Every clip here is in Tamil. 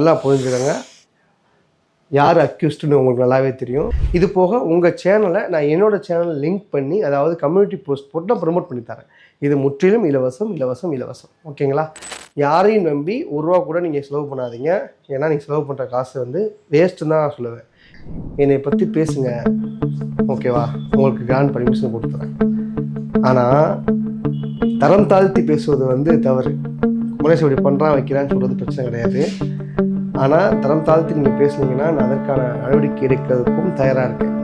நல்லா புரிஞ்சுக்கோங்க. யார் அக்யூஸ்டுன்னு உங்களுக்கு நல்லாவே தெரியும். இது போக உங்கள் சேனலை நான் என்னோடய சேனல் லிங்க் பண்ணி அதாவது கம்யூனிட்டி போஸ்ட் போட்டு நான் ப்ரமோட் பண்ணி தரேன். இது முற்றிலும் இலவசம் இலவசம் இலவசம். ஓகேங்களா யாரையும் நம்பி ஒரு ரூபா கூட நீங்கள் செலவு பண்ணாதீங்க. ஏன்னா நீங்கள் செலவு பண்ணுற காசு வந்து வேஸ்ட்டு தான் நான் சொல்லுவேன். என்னை பற்றி பேசுங்க. ஓகேவா உங்களுக்கு கிராண்ட் பர்மிஷன் கொடுத்துறேன். ஆனால் தரம் தாழ்த்தி பேசுவது வந்து தவறு. குமரேஷ் இப்படி பண்ணுறான் வைக்கிறான்னு சொல்கிறது பிரச்சனை கிடையாது. ஆனால் தரம் தாழ்த்தி நீங்கள் பேசுனீங்கன்னா நான் அதற்கான நடவடிக்கை எடுக்கிறதுக்கும் தயாராக இருக்கேன்.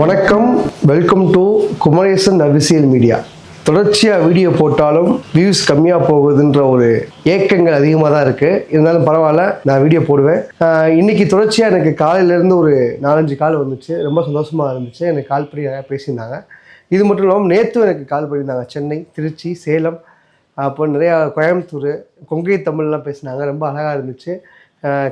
வணக்கம். Welcome to Kumaresan official media தொடர்ச்சியாக வீடியோ போட்டாலும் வியூஸ் கம்மியாக போகுதுன்ற ஒரு ஏக்கங்கள் அதிகமாக தான் இருக்குது இருந்தாலும் பரவாயில்ல நான் வீடியோ போடுவேன். இன்றைக்கி இன்னைக்கு தொடர்ச்சியாக எனக்கு காலையிலேருந்து ஒரு நாலஞ்சு கால் வந்துச்சு. ரொம்ப சந்தோஷமாக இருந்துச்சு. எனக்கு கால் பண்ணி நிறையா பேசியிருந்தாங்க. இது மட்டும் இல்லாமல் நேற்று எனக்கு கால் பண்ணியிருந்தாங்க. சென்னை திருச்சி சேலம் அப்போ நிறையா கோயம்புத்தூர் கொங்கை தமிழ்லாம் பேசினாங்க ரொம்ப அழகாக இருந்துச்சு.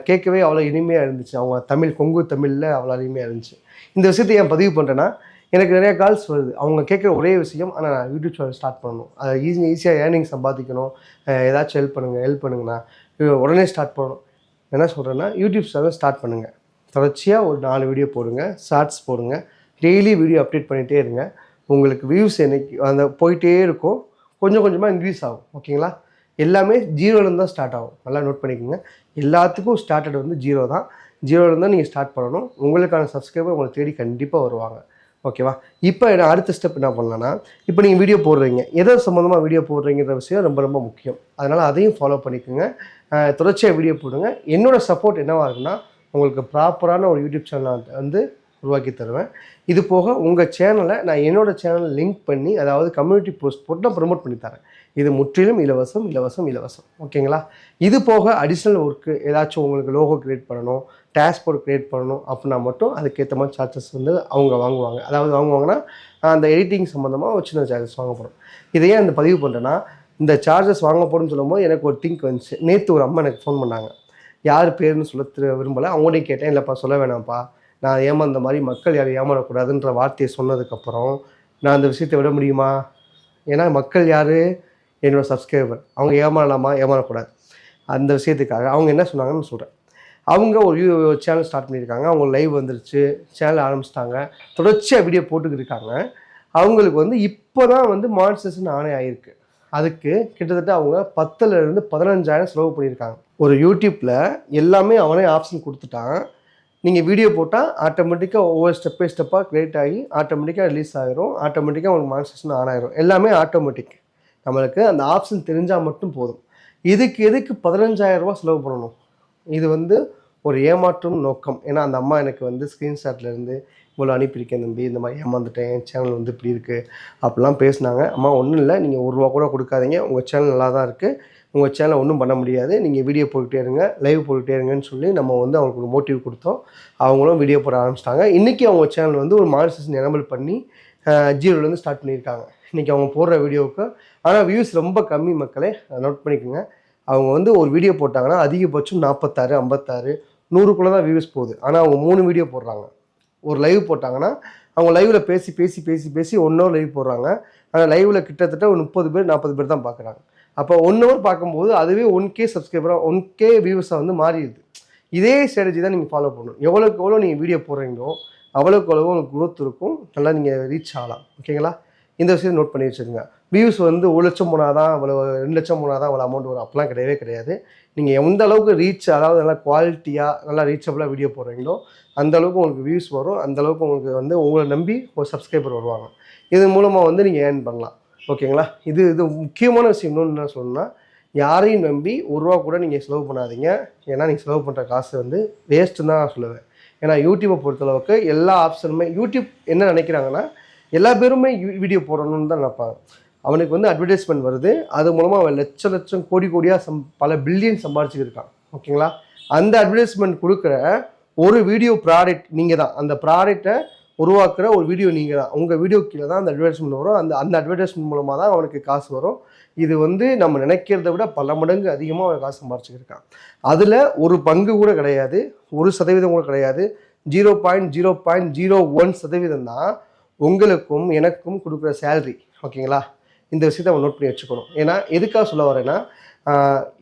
கேட்கவே அவ்வளோ இனிமையாக இருந்துச்சு. அவங்க தமிழ் கொங்கு தமிழில் அவ்வளோ இனிமையாக இருந்துச்சு. இந்த விஷயத்தை ஏன் பதிவு பண்ணுறேன்னா எனக்கு நிறைய கால்ஸ் வருது. அவங்க கேட்குற ஒரே விஷயம் ஆனால் நான் யூடியூப் சேனல் ஸ்டார்ட் பண்ணணும். அதை ஈஸி ஈஸியாக ஏர்னிங் சம்பாதிக்கணும். ஏதாச்சும் ஹெல்ப் பண்ணுங்கள் ஹெல்ப் பண்ணுங்கண்ணா உடனே ஸ்டார்ட் பண்ணணும். என்ன சொல்கிறேன்னா யூடியூப் சேனல் ஸ்டார்ட் பண்ணுங்கள் தொடர்ச்சியாக ஒரு நாலு வீடியோ போடுங்க ஷார்ட்ஸ் போடுங்க. டெய்லி வீடியோ அப்டேட் பண்ணிகிட்டே இருங்க. உங்களுக்கு வியூஸ் என்னைக்கு அந்த போயிட்டே இருக்கும். கொஞ்சம் கொஞ்சமாக இன்க்ரீஸ் ஆகும் ஓகேங்களா எல்லாமே ஜீரோலேருந்து தான் ஸ்டார்ட் ஆகும். நல்லா நோட் பண்ணிக்கோங்க. எல்லாத்துக்கும் ஸ்டார்டட் வந்து ஜீரோ தான். ஜீரோலேருந்து தான் நீங்கள் ஸ்டார்ட் பண்ணணும். உங்களுக்கான சப்ஸ்கிரைபர் உங்களை தேடி கண்டிப்பாக வருவாங்க. ஓகேவா இப்போ என்ன அடுத்த ஸ்டெப் என்ன பண்ணலான்னா இப்போ நீங்கள் வீடியோ போடுறீங்க. எதை சம்மந்தமாக வீடியோ போடுறீங்கிற விஷயம் ரொம்ப ரொம்ப முக்கியம். அதனால் அதையும் ஃபாலோ பண்ணிக்கோங்க. தொடர்ச்சியாக வீடியோ போடுங்க. என்னோட சப்போர்ட் என்னவாக இருக்குன்னா உங்களுக்கு ப்ராப்பரான ஒரு யூடியூப் சேனல் வந்து உருவாக்கி தருவேன். இது போக உங்கள் சேனலை நான் என்னோட சேனலை லிங்க் பண்ணி அதாவது கம்யூனிட்டி போஸ்ட் போட்டு நான் ப்ரமோட் பண்ணி தரேன். இது முற்றிலும் இலவசம் இலவசம் இலவசம். ஓகேங்களா? இது போக அடிஷ்னல் ஒர்க்கு ஏதாச்சும் உங்களுக்கு லோகோ க்ரியேட் பண்ணணும் டேஷ்போர்ட் க்ரியேட் பண்ணணும் அப்படின்னா மட்டும் அதுக்கேற்ற மாதிரி சார்ஜஸ் வந்து அவங்க வாங்குவாங்க. அதாவது வாங்குவாங்கன்னா அந்த எடிட்டிங் சம்மந்தமாக ஒரு சின்ன சார்ஜஸ் வாங்கப்படும் இதையே அந்த பதிவு பண்ணுறேன்னா இந்த சார்ஜஸ் வாங்கப்படும்னு சொல்லும்போது எனக்கு ஒரு திங்க் வந்துச்சு. நேற்று ஒரு அம்மா எனக்கு ஃபோன் பண்ணாங்க. யார் பேருன்னு சொல்ல விரும்பலை. அவங்கள்டையும் கேட்டேன். இல்லைப்பா சொல்ல வேணாம்ப்பா. நான் ஏமாந்த மாதிரி மக்கள் யாரும் ஏமாறக்கூடாதுன்ற வார்த்தையை சொன்னதுக்கப்புறம் நான் அந்த விஷயத்தை விட முடியுமா? ஏன்னா மக்கள் யார்? என்னோடய சப்ஸ்கிரைபர் அவங்க ஏமாறலாமா? ஏமாறக்கூடாது. அந்த விஷயத்துக்காக அவங்க என்ன சொன்னாங்கன்னு சொல்கிறேன் அவங்க ஒரு சேனல் ஸ்டார்ட் பண்ணியிருக்காங்க. அவங்க லைவ் வந்துருச்சு. சேனல் ஆரம்பிச்சிட்டாங்க. தொடர்ச்சியாக வீடியோ போட்டுக்கிட்டு இருக்காங்க. அவங்களுக்கு வந்து இப்போ தான் வந்து மானிட்டேஷன் ஆணை ஆகிருக்கு அதுக்கு கிட்டத்தட்ட அவங்க பத்துலேருந்து பதினஞ்சாயிரம் செலவு பண்ணியிருக்காங்க. ஒரு யூடியூப்பில் எல்லாமே அவனே ஆப்ஷன் கொடுத்துட்டான். நீங்கள் வீடியோ போட்டால் ஆட்டோமேட்டிக்காக ஒவ்வொரு ஸ்டெப் பை ஸ்டெப்பாக கிரியேட் ஆகி ஆட்டோமேட்டிக்காக ரிலீஸ் ஆகிரும் ஆட்டோமேட்டிக்காக உங்களுக்கு மானிட்டேஷன் ஆன் ஆயிரும். எல்லாமே ஆட்டோமேட்டிக் நம்மளுக்கு அந்த ஆப்ஷன் தெரிஞ்சால் மட்டும் போதும். இதுக்கு எதுக்கு பதினஞ்சாயிரரூபா செலவு பண்ணணும்? இது வந்து ஒரு ஏமாற்றும் நோக்கம். ஏன்னா அந்த அம்மா எனக்கு வந்து ஸ்க்ரீன்ஷாட்லேருந்து இவ்வளோ அனுப்பியிருக்கேன் தம்பி இந்த மாதிரி ஏமாந்துட்டேன் என் சேனல் வந்து இப்படி இருக்குது அப்படிலாம் பேசினாங்க. அம்மா ஒன்றும் இல்லை. நீங்கள் ஒரு ரூபா கூட கொடுக்காதீங்க. உங்கள் சேனல் நல்லா தான் இருக்குது உங்கள் சேனலை ஒன்றும் பண்ண முடியாது. நீங்கள் வீடியோ போட்டுகிட்டே இருங்க லைவ் போட்டுகிட்டே இருங்கன்னு சொல்லி நம்ம வந்து அவங்களுக்கு ஒரு மோட்டிவ் கொடுத்தோம். அவங்களும் வீடியோ போட ஆரம்பிச்சிட்டாங்க. இன்றைக்கி அவங்க சேனல் வந்து ஒரு மானிட்டேஷன் எனபிள் பண்ணி ஜீரோலேருந்து ஸ்டார்ட் பண்ணியிருக்காங்க. இன்றைக்கி அவங்க போடுற வீடியோவுக்கு ஆனால் வியூஸ் ரொம்ப கம்மி மக்களே நோட் பண்ணிக்கோங்க. அவங்க வந்து ஒரு வீடியோ போட்டாங்கன்னா அதிகபட்சம் நாற்பத்தாறு ஐம்பத்தாறு நூறுக்குள்ளே தான் வியூஸ் போகுது. ஆனால் அவங்க மூணு வீடியோ போடுறாங்க. ஒரு லைவ் போட்டாங்கன்னா அவங்க லைவில் பேசி பேசி பேசி பேசி ஒன்றோ லைவ் போடுறாங்க. ஆனால் லைவில் கிட்டத்தட்ட ஒரு முப்பது பேர் நாற்பது பேர் தான் பார்க்குறாங்க அப்போ ஒன் ஹவர் பார்க்கும்போது அதுவே ஒன் கே சப்ஸ்கிரைபராக ஒன் கே வியூஸாக வந்து மாறிடுது. இதே ஸ்ட்ராட்டஜி தான் நீங்கள் ஃபாலோ பண்ணணும். எவ்வளோக்கு எவ்வளோ நீங்கள் வீடியோ போடுறீங்களோ அவ்வளோக்கு அவ்வளோ உங்களுக்கு குரோத் இருக்கும். நல்லா நீங்கள் ரீச் ஆகலாம். ஓகேங்களா இந்த விஷயத்தை நோட் பண்ணி வச்சுருங்க. வியூஸ் வந்து ஒரு லட்சம் போனாதான் அவ்வளோ ரெண்டு லட்சம் போனாதான் அவ்வளோ அமௌண்ட் வரும். அப்போலாம் கிடையவே கிடையாது. நீங்கள் எந்த அளவுக்கு ரீச் அதாவது நல்லா குவாலிட்டியாக நல்லா ரீச்சபிளாக வீடியோ போடுறீங்களோ அந்த அளவுக்கு உங்களுக்கு வியூஸ் வரும். அந்த அளவுக்கு உங்களுக்கு வந்து உங்களை நம்பி ஒரு சப்ஸ்கிரைபர் வருவாங்க. இது மூலமாக வந்து நீங்கள் ஏர்ன் பண்ணலாம். ஓகேங்களா? இது இது முக்கியமான விஷயம் இன்னொன்று என்ன சொல்லணும்னா யாரையும் நம்பி ஒரு ரூபா கூட நீங்கள் செலவு பண்ணாதீங்க. ஏன்னா நீங்கள் செலவு பண்ணுற காசு வந்து வேஸ்ட்டுன்னு தான் நான் சொல்லுவேன். ஏன்னா யூடியூப்பை பொறுத்தளவுக்கு எல்லா ஆப்ஷனுமே யூடியூப் என்ன நினைக்கிறாங்கன்னா எல்லா பேருமே வீடியோ போடணும்னு தான் நினைப்பாங்க. அவனுக்கு வந்து அட்வர்டைஸ்மெண்ட் வருது. அது மூலமாக அவன் லட்ச லட்சம் கோடி கோடியாக சம் பல பில்லியன் சம்பாரிச்சுக்கிட்டு ஓகேங்களா? அந்த அட்வர்டைஸ்மெண்ட் கொடுக்குற ஒரு வீடியோ ப்ராடக்ட் நீங்கள் தான் அந்த ப்ராடக்ட்டை உருவாக்குற ஒரு வீடியோ நீங்கள் தான் உங்கள் வீடியோ கீழே தான் அந்த அட்வர்டைஸ்மெண்ட் வரும். அந்த அந்த அட்வர்டைஸ்மெண்ட் மூலமாக தான் அவனுக்கு காசு வரும். இது வந்து நம்ம நினைக்கிறத விட பல மடங்கு அதிகமாக அவன் காசு சம்பாரிச்சுக்கிருக்கான். அதில் ஒரு பங்கு கூட கிடையாது. ஒரு சதவீதம் கூட கிடையாது. Zero point zero point zero one சதவீதம் தான் உங்களுக்கும் எனக்கும் கொடுக்குற சேல்ரி ஓகேங்களா இந்த விஷயத்தை அவன் நோட் பண்ணி வச்சுக்கணும். ஏன்னா எதுக்காக சொல்ல வரேன்னா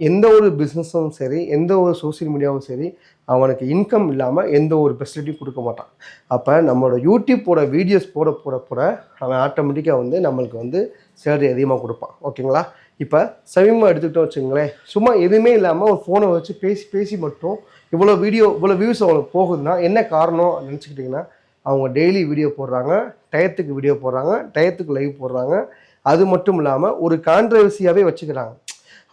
எந்த ஒரு பிஸ்னஸும் சரி எந்த ஒரு சோஷியல் மீடியாவும் சரி அவனுக்கு இன்கம் இல்லாமல் எந்த ஒரு ஃபெசிலிட்டியும் கொடுக்க மாட்டான். அப்போ நம்மளோட யூடியூப்போட வீடியோஸ் போட போட போட அவன் ஆட்டோமேட்டிக்காக வந்து நம்மளுக்கு வந்து சேலரி அதிகமாக கொடுப்பான். ஓகேங்களா? இப்போ சமீபமாக எடுத்துக்கிட்டோம் வச்சுங்களேன் சும்மா எதுவுமே இல்லாமல் ஒரு ஃபோனை வச்சு பேசி பேசி மட்டும் இவ்வளோ வீடியோ இவ்வளோ வியூஸ் அவங்களுக்கு போகுதுன்னா என்ன காரணம் நினச்சிக்கிட்டிங்கன்னா அவங்க டெய்லி வீடியோ போடுறாங்க டயத்துக்கு வீடியோ போடுறாங்க டயத்துக்கு லைவ் போடுறாங்க. அது மட்டும் இல்லாமல் ஒரு கான்ட்ரவர்சியாகவே வச்சுக்கிறாங்க.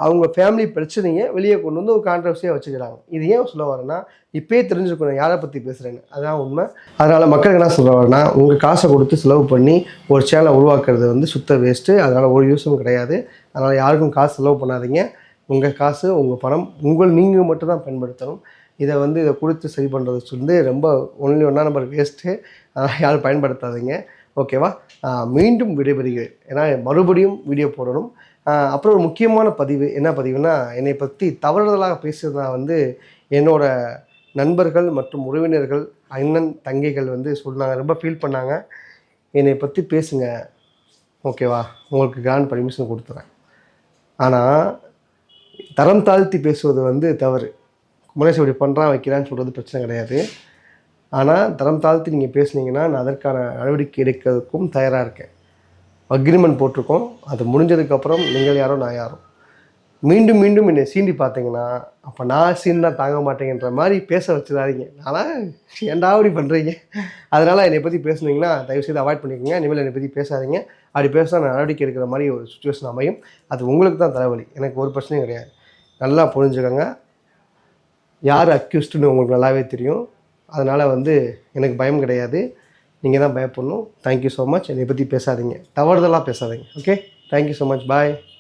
அவங்க ஃபேமிலி பிரச்சனையை வெளியே கொண்டு வந்து ஒரு கான்ட்ரவர்சியாக வச்சுக்கிறாங்க. இது ஏன் சொல்ல வரேன்னா இப்பயே தெரிஞ்சுக்கணும் யாரை பற்றி பேசுகிறேன்னு அதான் உண்மை. அதனால் மக்களுக்கு என்ன சொல்ல வரேன்னா உங்கள் காசை கொடுத்து செலவு பண்ணி ஒரு சேனலை உருவாக்குறது வந்து சுத்த வேஸ்ட்டு அதனால் ஒரு யூஸும் கிடையாது. அதனால் யாருக்கும் காசு செலவு பண்ணாதீங்க. உங்கள் காசு உங்கள் பணம் உங்கள் நீங்கள் மட்டும் தான் பயன்படுத்தணும். இதை வந்து இதை கொடுத்து சரி பண்ணுறது வந்து ரொம்ப ஒன்லி ஒன்றா நம்பர் வேஸ்ட்டு அதனால் யாரும் பயன்படுத்தாதீங்க. ஓகேவா மீண்டும் விடைபெறுகிறேன். ஏன்னா மறுபடியும் வீடியோ போடணும். அப்புறம் ஒரு முக்கியமான பதிவு என்ன பதிவுனா என்னை பற்றி தவறுதலாக பேசுகிறதா வந்து என்னோட நண்பர்கள் மற்றும் உறவினர்கள் அண்ணன் தங்கைகள் வந்து சொன்னாங்க. ரொம்ப ஃபீல் பண்ணாங்க. என்னை பற்றி பேசுங்க. ஓகேவா உங்களுக்கு கிராண்ட் பர்மிஷன் கொடுத்துறேன். ஆனால் தரம் தாழ்த்தி பேசுவது வந்து தவறு. குமரேஷ் இப்படி பண்ணுறான் வைக்கிறான்னு சொல்கிறது பிரச்சனை கிடையாது. ஆனால் தரம் தாழ்த்தி நீங்கள் பேசுனீங்கன்னா நான் அதற்கான நடவடிக்கை எடுக்கிறதுக்கும் தயாராக இருக்கேன். அக்ரிமெண்ட் போட்டிருக்கோம். அது முடிஞ்சதுக்கப்புறம் நீங்கள் யாரோ நான் யாரோ. மீண்டும் மீண்டும் என்னை சீண்டி பார்த்தீங்கன்னா அப்போ நான் சீன் தான் தாங்க மாட்டேங்கிற மாதிரி பேச வச்சிடாதீங்க. ஆனால் ஏன்டா அப்படி பண்ணுறீங்க அதனால் என்னை பற்றி பேசுனீங்கன்னா தயவுசெய்து அவாய்ட் பண்ணிக்கோங்க. இனிமேல் என்னை பற்றி பேசாதீங்க. அப்படி பேசினா நான் நடவடிக்கை எடுக்கிற மாதிரி ஒரு சுச்சுவேஷன் அமையும். அது உங்களுக்கு தான் தலைவலி. எனக்கு ஒரு பிரச்சனையும் கிடையாது. நல்லா புரிஞ்சுக்கோங்க. யார் அக்யூஸ்டுன்னு உங்களுக்கு நல்லாவே தெரியும். அதனால் வந்து எனக்கு பயம் கிடையாது. நீங்கள் தான் பயப்படணும் தேங்க்யூ ஸோ மச் என்னை பற்றி பேசாதீங்க. தவறுதலாக பேசாதீங்க. Okay thank you so much bye